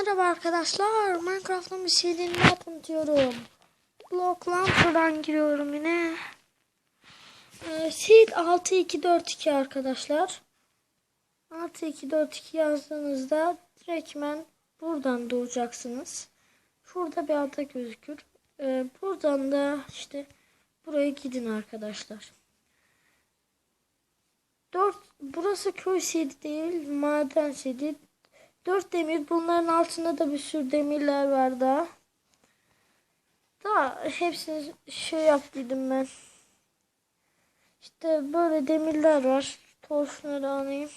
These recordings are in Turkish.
Merhaba arkadaşlar. Minecraft'ın bir şeylerini tanıtıyorum. Blocklanter'dan giriyorum yine. Ee, Seed 6242 arkadaşlar. 6242 yazdığınızda direktmen buradan doğacaksınız. Şurada bir ada gözükür. Ee, buradan da işte buraya gidin arkadaşlar. 4 burası köy sedi değil, maden sedi. 4 demir. Bunların altında da bir sürü demirler var daha. Daha hepsini şey yaptıydım ben. İşte böyle demirler var. Torşları alayım.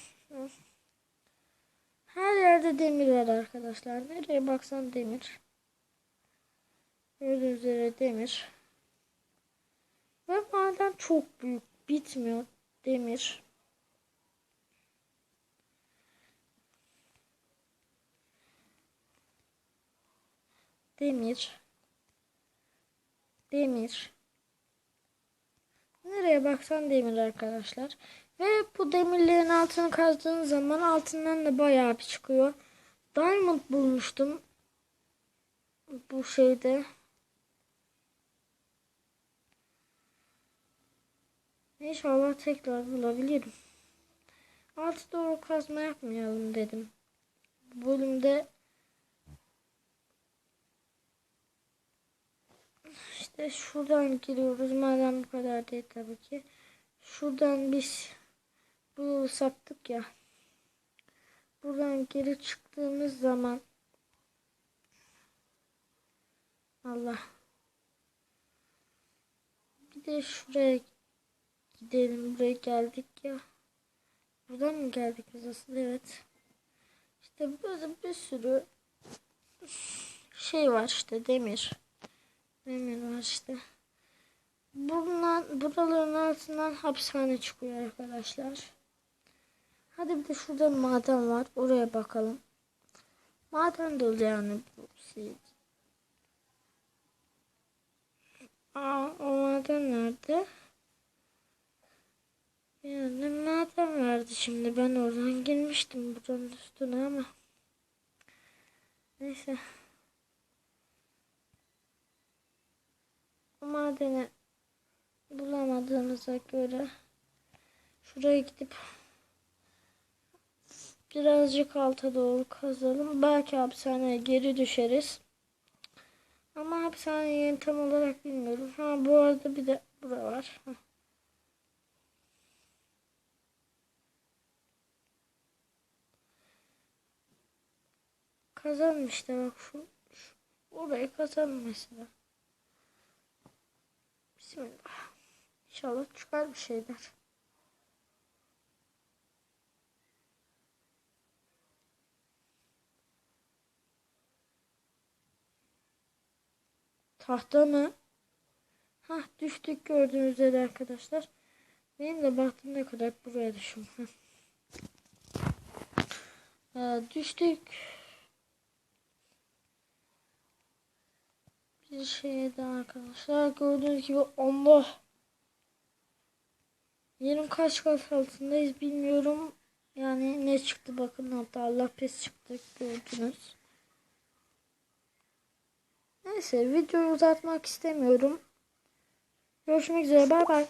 Her yerde demir var arkadaşlar. Nereye baksan demir. Gördüğünüz üzere demir. Ve maden çok büyük. Bitmiyor demir. Demir. Demir. Nereye baksan demir arkadaşlar. Ve bu demirlerin altını kazdığın zaman altından da bayağı bir çıkıyor. Diamond bulmuştum. Bu şeyde. İnşallah tekrar bulabilirim. Altı doğru kazma yapmayalım dedim. Bu bölümde İşte şuradan giriyoruz. Madem bu kadar değil tabii ki. Şuradan biz bu yolu saptık ya. Buradan geri çıktığımız zaman Allah. Bir de şuraya gidelim. Buraya geldik ya. Buradan mı geldik biz aslında? Evet. İşte böyle bir sürü şey var işte demir. Demir var işte. Bundan, buraların altından hapishane çıkıyor arkadaşlar. Hadi bir de şurada maden var. Oraya bakalım. Maden dolu yani bu şey. Aa, o maden nerede? Yani maden vardı şimdi. Ben oradan girmiştim buranın üstüne ama. Neyse. Madeni bulamadığımıza göre şuraya gidip birazcık alta doğru kazalım. Belki hapishaneye geri düşeriz. Ama hapishane yerini tam olarak bilmiyorum. Ha bu arada bir de bura var. Heh. Kazanım işte bak şu, şu orayı kazanım mesela. Bismillah. İnşallah çıkar bir şeyler. Tahta mı? Hah düştük gördüğünüz üzere arkadaşlar. Benim de baktım ne kadar buraya düşüm. Ee, düştük. Bir şey arkadaşlar. Gördüğünüz gibi Allah. Yerin kaç kat altındayız bilmiyorum. Yani ne çıktı bakın hatta Allah pes çıktı gördünüz. Neyse videoyu uzatmak istemiyorum. Görüşmek üzere bay bay.